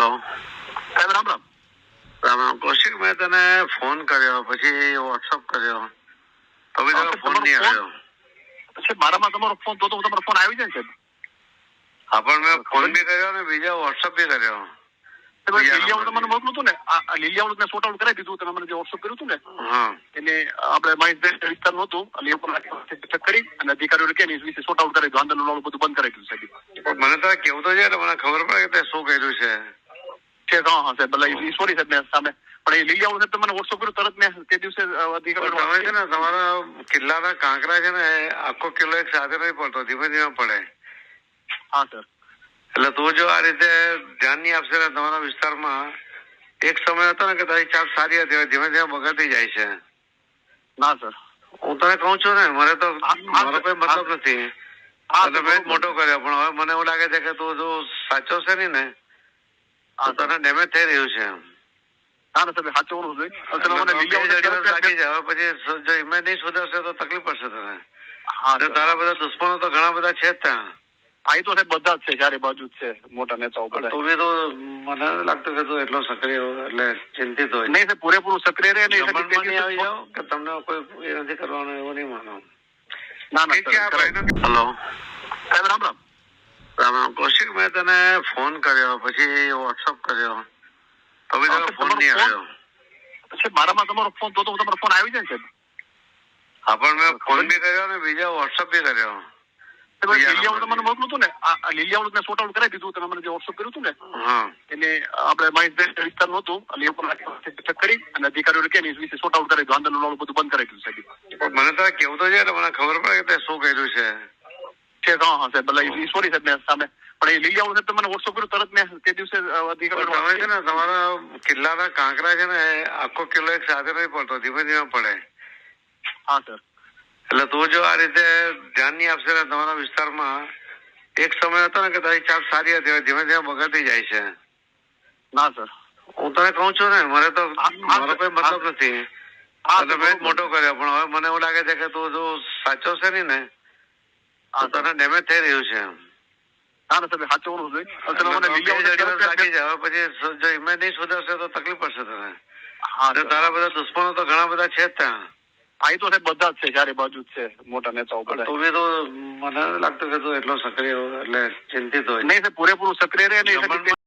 Hello સાહેબ રામ રામ. રામ રામ. કૌશિક મેં તને ફોન કર્યો પછી વોટ્સઅપ કર્યો. તો તારો ફોન નહીં આવ્યો. પછી મારામાં તમારો ફોન તો તો તમારો ફોન આવી જાય ને હા પણ મેં ફોન બી કર્યો ને બીજા વોટ્સઅપ બી કર્યો. તમે બીજા લીલિયાવાળું તમને નંબરથી. મોકલું હતું ને. આ આ લીલિયાવાળું મેં સોર્ટ આઉટ કરાવી દીધું તમે મને જે વોટ્સઅપ કર્યું હતું ને એને આપણે મહેશભાઈ વિસ્તારનું હતું. એટલે એ પણ કરી અને અધિકારીઓ કે એ વિશે આઉટ દીધું. આંદોલન બધું બંધ કરી દીધું સાહેબ. મને તારે કેવું તો છે મને ખબર પડે કે તે શું કર્યું છે. છે હા હશે ભલે સોરી સાહેબ મેં સામે પણ એ લીલિયાવાળું સાહેબ તમને વોટ્સઅપ કર્યું તરત મેં તે દિવસે અ, પણ અધિકારીઓ તમે છે ને તમારા કિલ્લાના કાંકરા છે ને આખો કિલ્લો એક સાથે નહીં પડતો ધીમે ધીમે પડે. હા સર. એટલે તું જો આ રીતે ધ્યાન નહીં આપશે ને તમારા વિસ્તારમાં એક સમય હતો ને કે તારી ચાપ સારી હતી ધીમે ધીમે બગડતી જાય છે. ના સર. હું તને કહું છું ને મને તો મારો કોઈ મતલબ નથી. મોટો કર્યો પણ હવે મને એવું લાગે છે કે તું જો સાચો છે ને હા તને ડેમેજ થઈ રહ્યું છે. ના ના સાહેબ સાચવવાનું છે. હવે મને તો બે લીલિયાવાળું દિવસ લાગી તરત- હવે પછી જો ઇમેજ નહીં સુધરશે તો તકલીફ પડશે તને. હા તારા બધા દુશ્મનો તો ઘણા બધા છે જ ત્યાં. હા તો બધા જ છે ચારે બાજુ જ છે મોટા નેતાઓ બધા. તું તો મને લાગતું કે તું એટલો સક્રિય એટલે ચિંતિત હોય. નહીં પૂરેપૂરું સક્રિય રહે નહીં આવી જાઓ કે તમને કોઈ એ નથી કરવાનું એવું નહીં માનો. ના ના. હલો સાહેબ રામ રામ. કૌશિક મેં તને ફોન કર્યો પછી વોટ્સઅપ કર્યો. હવે તારો ફોન નહીં આવ્યો. સાહેબ મારામાં તમારો ફોન તો તો તમારો ફોન આવી જાય છે. હા પણ મેં ફોન બી કર્યો ને બીજા વોટ્સઅપ બી કર્યો. નંબરથી. મોકલું હતું ને. લીલિયાવાળું મેં સોર્ટ આઉટ કરાવી દીધું તમે મને જે વોટ્સઅપ કર્યું હતું ને હા. એને આપણે મહેશભાઈ વિસ્તારનું હતું એટલે એ પણ ચેક કરી અને અધિકારીઓને કે વિશે સોર્ટ આઉટ કરી દીધું આંદોલન બધું બંધ કરી દીધું સાહેબ. મને તારે કેવું તો છે મને ખબર પડે કે તે શું કર્યું છે. છે હા હા સાહેબ એટલે સોરી સાહેબ મેં સામે. પણ એ લીલિયાવાળું સાહેબ તમે વોટ્સઅપ કર્યું તરત મેં તે દિવસે તમે છે ને તમારા કિલ્લાના કાંકરા છે ને આખો કિલ્લો એક સાથે નહીં પડતો ધીમે ધીમે પડે. હા સર. એટલે તું જો આ રીતે ધ્યાન નહીં આપશે ને તમારા વિસ્તારમાં એક સમય હતો ને કે તારી ચાપ સારી હતી ધીમે ધીમે બગડતી જાય છે. ના સર. હું તને કહું છું ને મને તો મારો કોઈ મતલબ નથી. મોટો કર્યો પણ હવે મને એવું લાગે છે કે તું જો સાચો છે ને તને ડેમેજ થઈ રહ્યું છે. તમે મને તો પછી જો નહીં સુધરશે તકલીફ પડશે તને. હા તારા બધા દુશ્મનો તો ઘણા બધા છે જ ત્યાં. હા તો બધા જ છે ચારે બાજુ જ છે મોટા નેતાઓ બધા. તું બી તો મને લાગતું કે તું એટલો સક્રિય એટલે ચિંતિત હોય. નહીં પૂરેપૂરું સક્રિય રહે